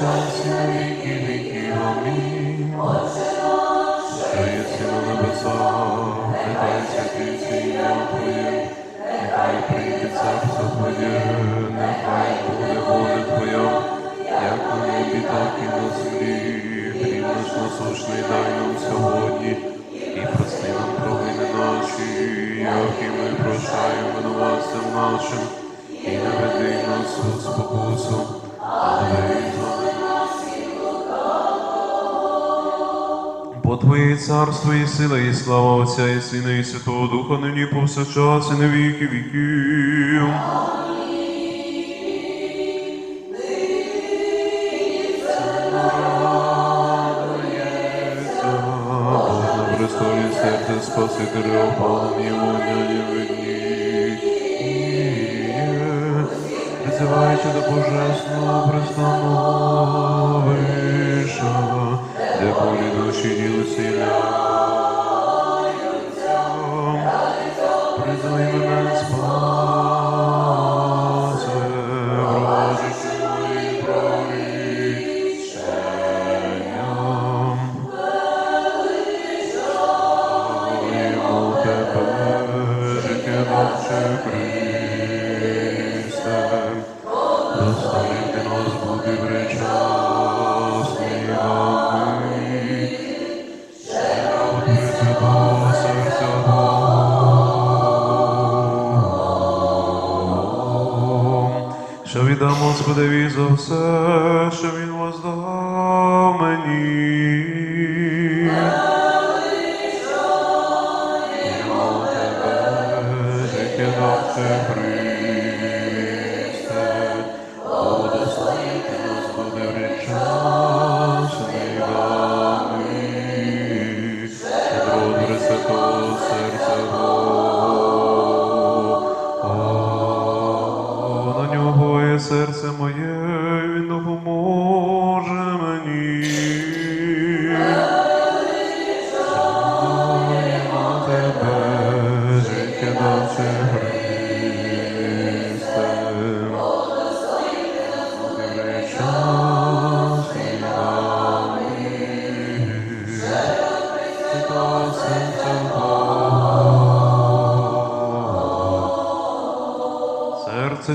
повсякчас і на віки віків. На небесах, нехай святиться дай нам сьогодні, і прости нам провини наші, як і ми прощаємо винуватцям нашим, і не веди нас у спокусу, але від Бо Твоє царство і сила, і слава Отця і Сина, і Святого Духа, нині повсякчас і на віки віків. Престолі серця Спасителя, опалом йому видні. Призиваючи до божественного престанного виша, де полі душі ділися Призвай Господеві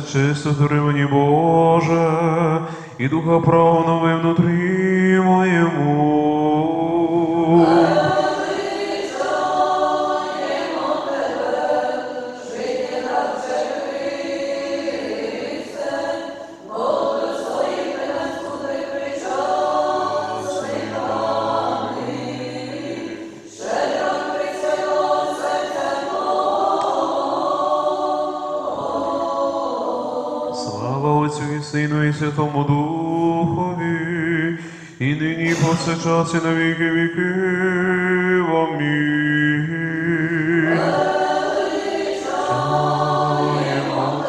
чисто твори мені, Боже, і духа правонови внутрі моєму. Сину і Святому Духові, і нині повсякчас і на віки віків. Амінь.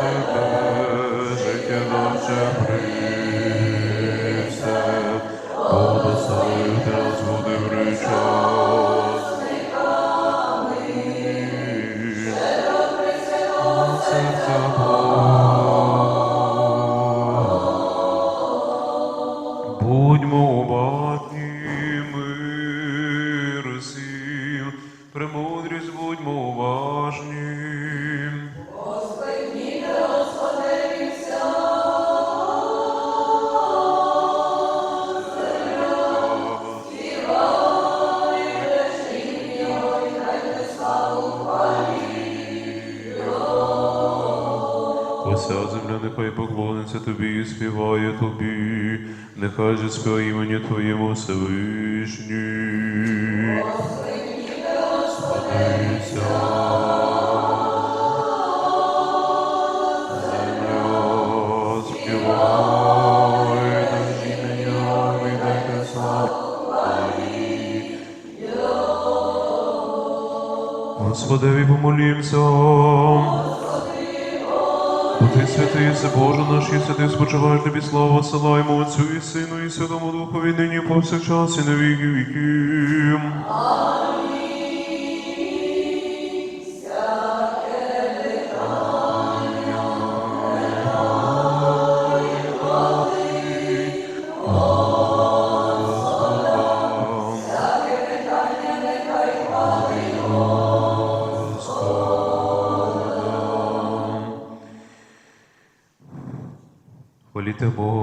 Тебе, життя наше буде причасний. Амінь. Серця Ося земля нехай поклониться тобі і співає тобі, нехай же співає імені Твоєму Всевишній. Господеві помолімся. Ти святий, Боже наш, і святий спочиваєш тобі славу, силаємо Отцю і Сину, і Святому Духові, нині повсякчас і на віки віків.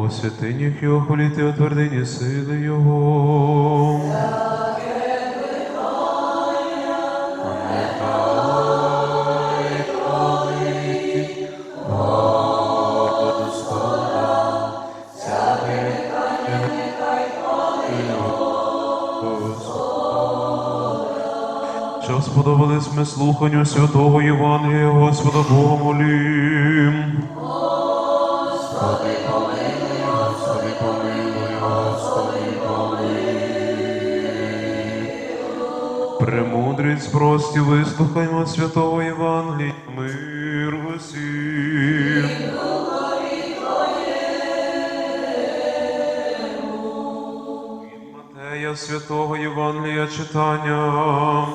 У святинях Його, хваліти у твердині сили Його. Що сподобались ми слуханню святого Євангелія, Господа Бога молім. Премудрість прості, вислухаймо святого Євангелія, мир усім. Від Матея святого Євангелія читання.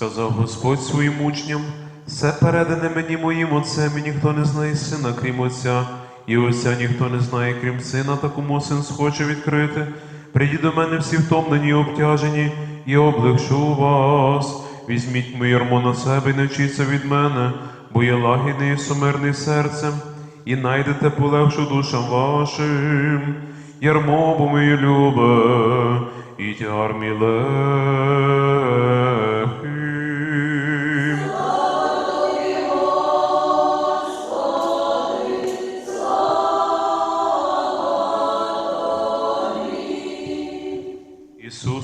Сказав Господь своїм учням, все передане мені моїм отцем, і ніхто не знає сина, крім отця, і отця ніхто не знає, крім сина, та кому син схоче відкрити. Прийдіть до мене всі втомлені і обтяжені, і облегшу вас. Візьміть моє ярмо на себе і навчіться від мене, бо я лагідний і сумирний серцем, і найдете полегшу душам вашим. Ярмо бо моє любе, і тягар мій.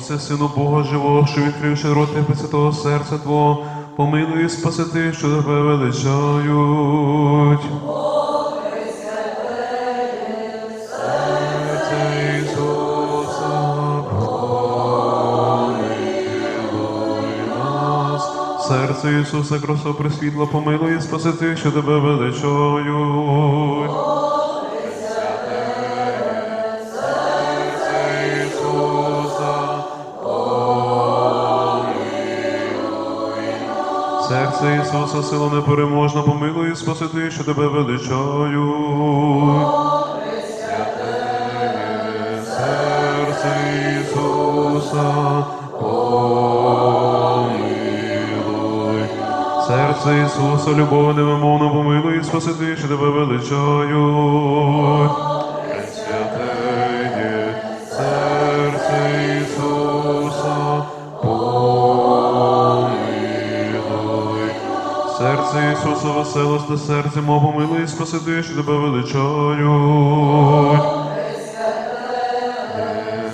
Ісусе, Сину Бога Живого, що відкривши рот тебе святого серця Твого, помилуй і спаси що тебе величають. Серце Ісуса. Красо присвітло, помилуй і спаси що тебе величають. Ісуса, сила непереможна, помилуй і спаси що тебе величають. Святеє серце Ісуса, помилуй. Серце Ісуса, любов невимовно помилуй і спаси що тебе величають. Ісуса, веселосте серце, мого помилуй і спаси що тебе величають.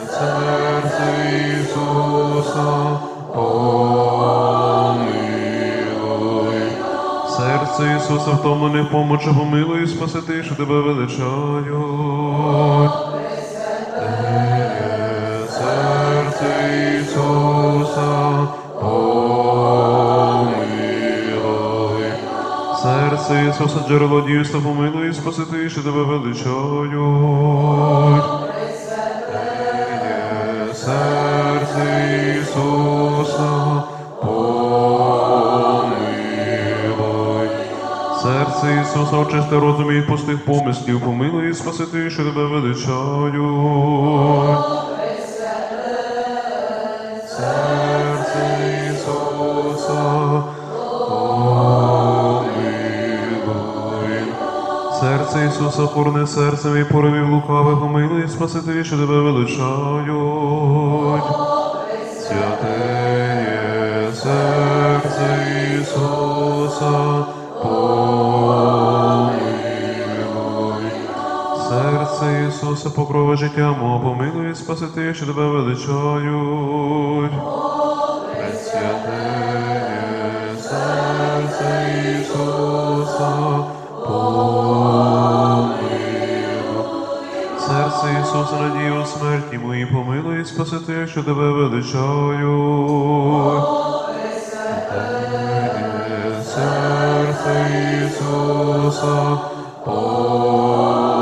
Серце Ісуса, помилуй. Серце Ісуса, втомлених помочі, помилуй і спаси що тебе величають. Серце Ісуса, джерело дійсно, помилуй і спаси що тебе величають. Серце Ісуса, помилуй. Серце Ісуса, очисти розум і пустих помислів, помилуй і спаси що тебе величають. Серце Ісуса, помилуй. Серце Ісуса, хорне серцем і поривів лукавих, помилуй і спаси що тебе величають. Святеє серце Ісуса, помилуй. Серце Ісуса, покрова життя мого, помилуй і що тебе величають. Пресвятеє серце Ісуса, Серце Ісуса, надію у смерті моїй, помилуй і спаси що тебе. Пресвятеє серце Ісуса, помилуй.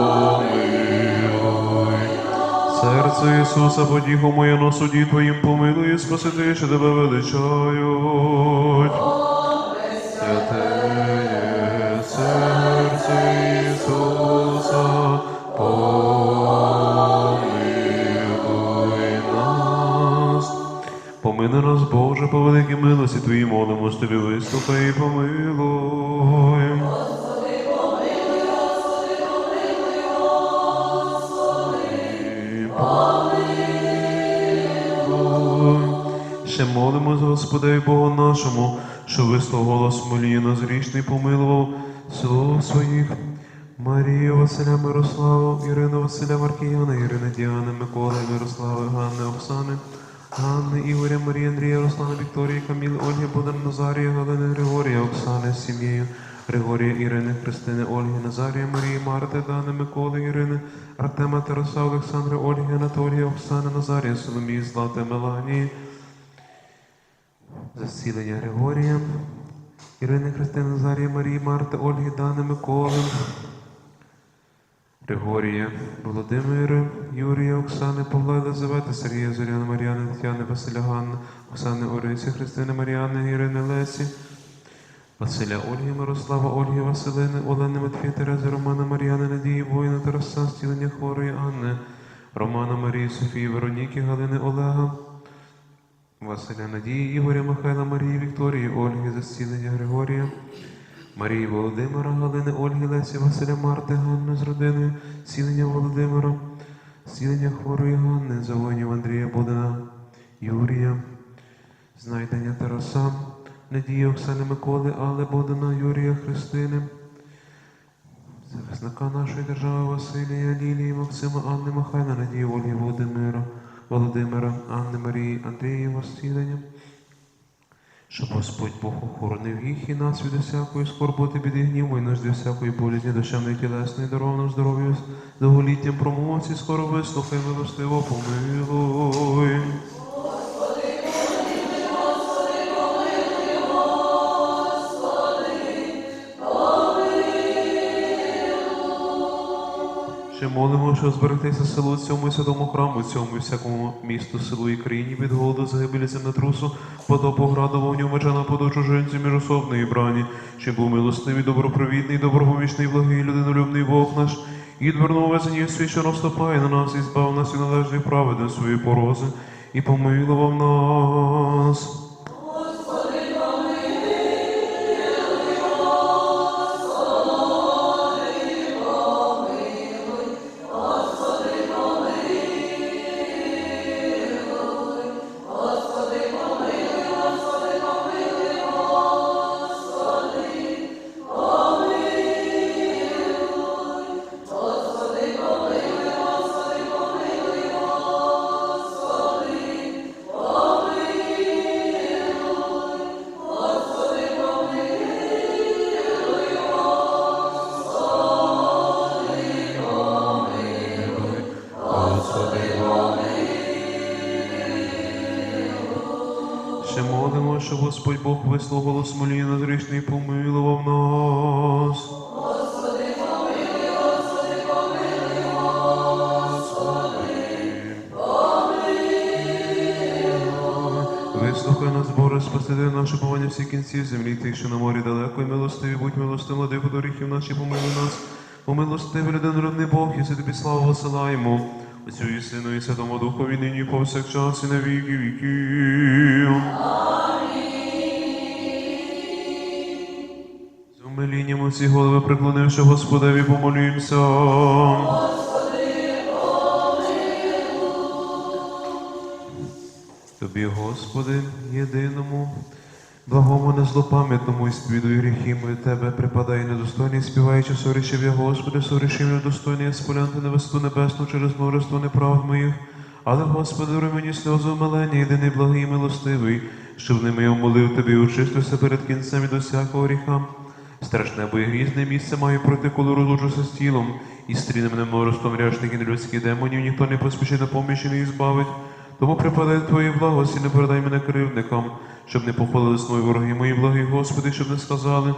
Серце Ісуса, подіху моє на суді Твоїм, помилуй і спаси що тебе величають. Помини нас, Боже, по великій милості Твоїй молимось Тобі, вислухай і помилуй. Ще молимось, Господи, Богу нашому, що вислав голос нас грішний помилував слуг своїх. Марію, Василя Мирославу, Ірину Василя Маркіяна, Ірини Діани, Миколи, Мирослави, Ганни, Оксани, Ганни, Ігоря, Марії, Андрія, Руслана, Вікторії, Каміли, Ольги, Богдан, Назарія, Галини, Григорія, Оксани з сім'єю, Григорія, Ірини, Христини, Ольги, Назарія, Марії, Марти, Дани, Миколи, Ірини, Артема, Тараса, Олександра, Ольги, Анатолія, Оксани, Назарія, Соломії, Злати, Меланії, засілення Григорія, Ірини, Христини, Назарія, Марії, Марти, Ольги, Дани, Миколи, Григорія, Володимира, Юрія, Оксани, Павла, Елизавети, Сергія, Зоряна, Мар'яни, Тетяни, Василя, Ганна, Оксани, Орисі, Христини, Мар'яни, Ірини, Лесі, Василя, Ольги, Мирослава, Ольги, Василини, Олени, Матвія, Терези, Романа, Мар'яни, Надії, Воїна, Тараса, Стілення Хворої, Анни, Романа, Марії, Софії, Вероніки, Галини, Олега, Василя, Надії, Ігоря, Михайла, Марії, Вікторії, Ольги, Застілення Григорія, Марії Володимира, Галини, Ольги, Лесі, Василя, Марти, Ганни з родиною, Сілення Володимира, Сілення хворої Ганни, Завонів Андрія Бодина, Юрія, знайдення Тараса, Надії Оксани Миколи, Але Бодина, Юрія Христини, захисника нашої держави Василія, Лілії, Максима, Анни Михайла, Надії Ольги Володимира, Володимира, Анни Марії, Андрія Василення, щоб Господь Бог охоронив їх і нас від усякої скорботи, біди гніву, і нас від всякої болізні, душевної тілесної, даровано здоров'ю, довголіттям промовці, скоро вислухай, милостиво помилуй. Ще молимо, що зберегтися селу цьому і святому храму, цьому і всякому місту, селу і країні від голоду, загибелі землетрусу, потопу граду, вогню, меча нападу чужинців міжособної брані, щоб був милостивий, добропровідний, добропомічний, благий, людинолюбний Бог наш, і відвернув везені свій, що наступає на нас, і збав нас і належний праведен свої порози, і помилував нас. Що Господь Бог вислав голос моління і помилував нас. Вислухай нас, Боже, спаси наше повання всі кінці землі, тих, що на морі далеко, і милостиві, будь милостивим, владику до гріхів наші, помилуй нас. Помилостивий людинородний Бог, і тобі славу посилаємо. Отцю і Сину, і Святому Духові, нині повсякчас, і на віки віків. Усі голови приклонивши Господеві, помолімся. Тобі, Господи, єдиному, благому, незлопам'ятному і сповідую гріхи мої Тебе, припадає недостойний, співаючи сорішив я, Господи, сорішив недостойний, я сполянти невесту небесну через множество неправд моїх. Але, Господи, даруй мені сльозу умилення, єдиний благий і милостивий, щоб ними я умолив Тебе і очистився перед кінцем від усякого гріха. Страшне бо грізне місце маю проти, коли розлучуся з тілом, і стріне мене множеством ряшних і нелюдських демонів, ніхто не поспішить на поміч і не ізбавить. Тому припадай Твої благості, не передай мене кривдникам, щоб не похвалились мої вороги мої благі, Господи, щоб не сказали.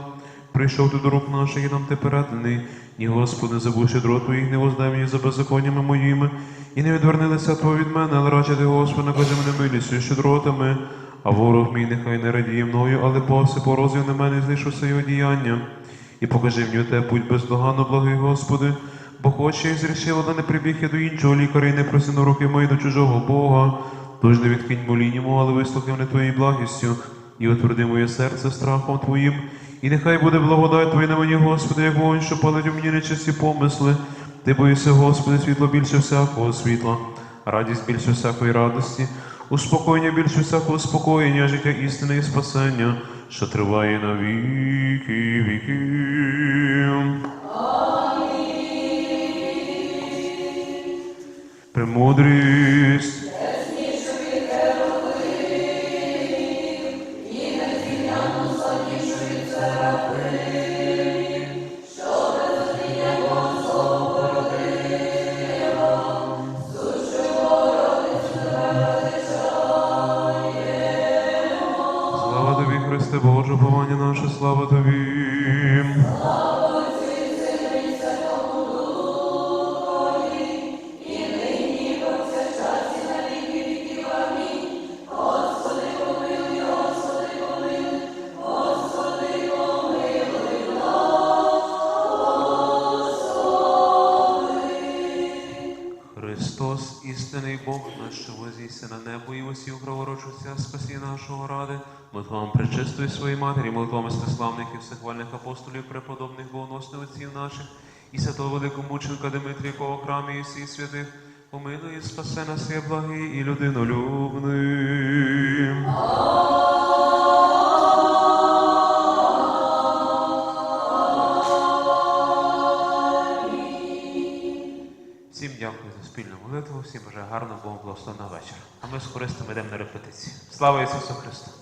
Прийшов ти до рук наших і нам ти переданий, ні, Господи, забувши дрот Твоїх, не воздай мені за беззаконнями моїми, і не відвернилися Твого від мене, але радше ти, Господи, накажи мене милістю, що дротами, а ворог мій нехай не радіє мною, але поси порозив на мене, знайшовся його діяння. І покажи мені те путь бездоганно, благий Господи, бо хоч я й зрішив, але не прибіг я до іншого лікаря і не просив руки мої до чужого Бога. Тож не відкинь молінньому, але вислухай мене твоєю благістю, і утверди моє серце страхом Твоїм. І нехай буде благодать Твоя на мені, Господи, як вогонь, що палить у мені нечисті помисли. Ти боїшся, Господи, світло більше всякого світла, радість більше всякої радості, успокоєння більше всякого успокоєння, життя істини і спасення, що триває на віки віків. Премудрість. Боже, повання наше, слава тобі. Христос, істинний Бог, наш, що возійся на небо і усі праворочуся, спасі нашого ради, молитвам причистої своїй матері, молитвами славних і всехвальних апостолів, преподобних богоносних отців наших, і святого великого мученика Дмитрія, якого храмі і всіх святих, помилуй спасе нас, є благий і людинолюбний. Всім вже гарного Богом благословного вечора. А ми з користом йдемо на репетицію. Слава Ісусу Христу!